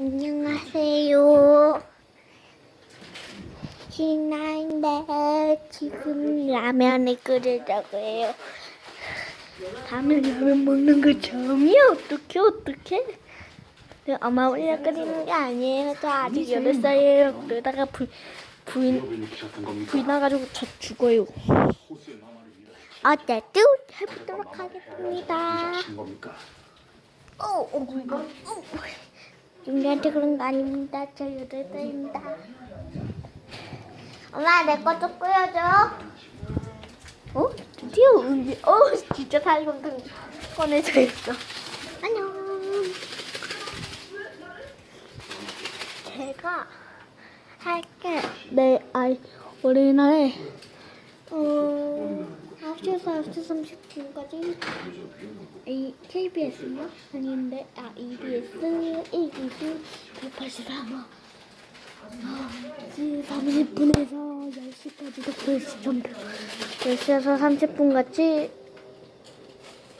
안녕하세요. 신나인데 지금 라면을 끓이려고 해요. 밤에 라면 먹는 거 처음이야. 어떡해 어떡해. 엄마 우리가 끓이는 게 아니에요. 저 아직 여덟 살이에요. 그러다가 불, 불, 겁니까? 불 나가지고 저 죽어요. 어쨌든 해보도록 하겠습니다. 겁니까? 어, 어, 이거. 어. 윤기한테 그런 거 아닙니다. 저 여덟 살입니다. 엄마, 내 거좀 끓여줘. 어? 드디어 은비. 어, 진짜 살금금 꺼내져 있어. 안녕. 제가 할게. 내 아이 어린이날에 어 9시에서 9시 30분까지? 이 KBS인가? 아닌데 아 EBS 1기수 183화. 30분에서 10시까지도 10시 전부 10시에서 30분 같이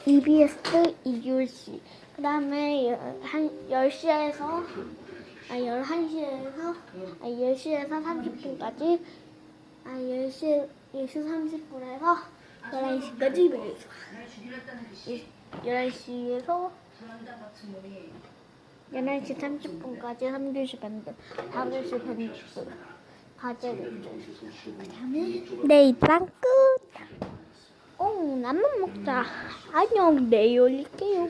EBS 2교시. 그 다음에 한 10시에서 아 11시에서 아 10시에서 30분까지 아 10시 10시 30분에서 11시까지 배수 11시에서 11시 30분까지 3교시 반드 4교시 반드 과제를 그 다음에 내 입장 끝 어, 라면 먹자. 안녕, 내일 올릴게요.